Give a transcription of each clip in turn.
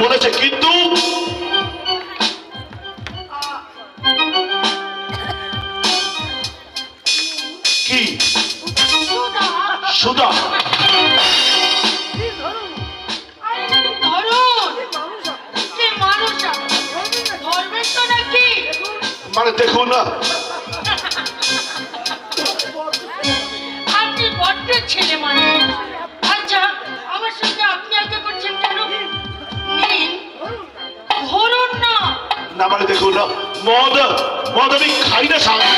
বলেছে কিন্তু কি? সুদা। মানে দেখুন না। আপনি বড্ড ছেলে মানে। না মানে দেখুন মদ মদ আমি খাই না স্বামী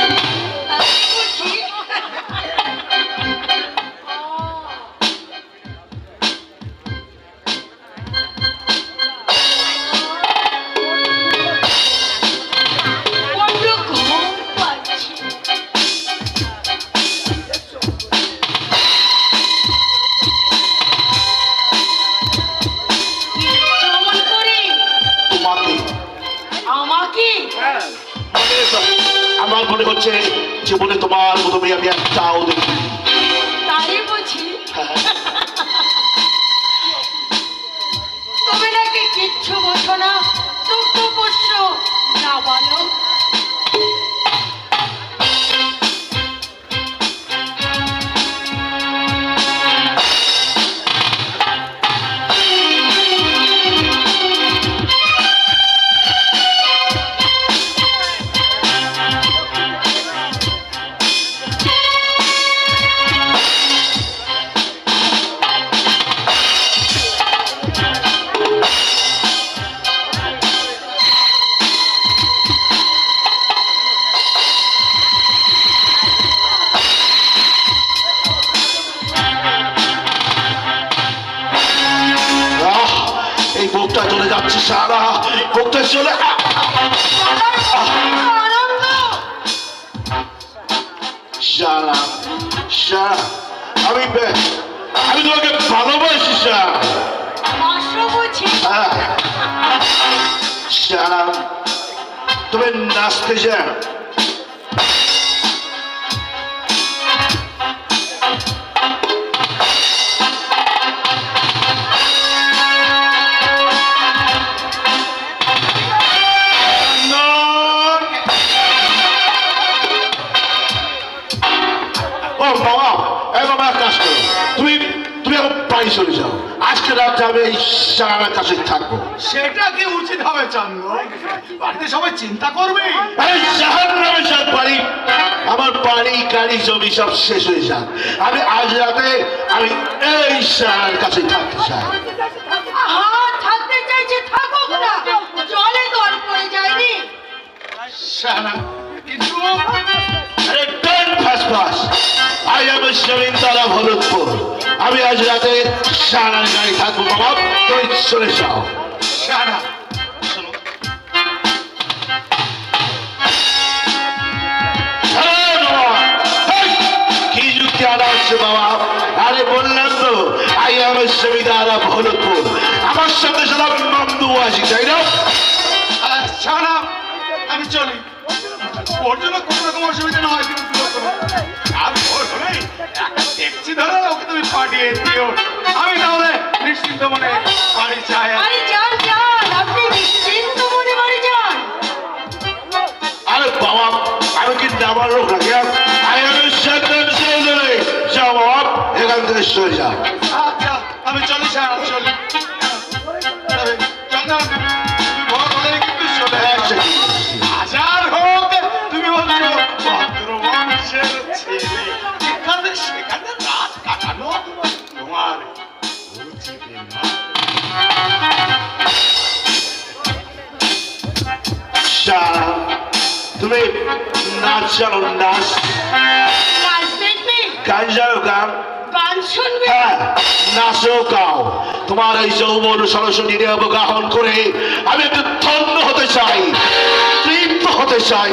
আমাকে? মানে আমার মনে হচ্ছে জীবনে তোমার মতো মেয়ে আমি একটাও দেখি তাই বুঝি সারা বুকটা চলে আমি আমি তোমাকে ভালোবাসি সারা। হ্যাঁ। তুমি নাচতে যাও। চলে যাও। আজকে রাত্রে আমি এই সারার কাছে থাকব। সেটা কি উচিত হবে চন্দ্র বাড়িতে সবাই চিন্তা করবে। আরে জাহান নামে যাক বাড়ি আমার বাড়ি গাড়ি জমি সব শেষ হয়ে যাক। আমি আজ রাতে আমি এই সারার কাছে থাকতে চাই। থাকতে চাইছে থাকুক না জলে দল পড়ে যায়নি। সারা কিন্তু আরে don't fuss fuss I am জমিনদারা Bharatpur আমি আজ রাতে সারার গাড়ি থাকব বাবা। তুমি চলে যাও। সারা। হ্যাঁ, বাবা। আরে তো আই আমার তাই না? আমি চলি। কোনো রকম অসুবিধা না হয়। কিন্তু। আমি আরে যান যান আপনি নিশ্চিন্ত মনে বাড়ি যান। আরে বাবা আমি কি নামার লোক আচ্ছা আমি চলি চলি চন্দন নাচ নাচ দেখবে গান হ্যাঁ নাচো গাও। তোমার এই যৌবন সরস্বতী অবগাহন করে আমি একটু ধন্য হতে চাই, তৃপ্ত হতে চাই।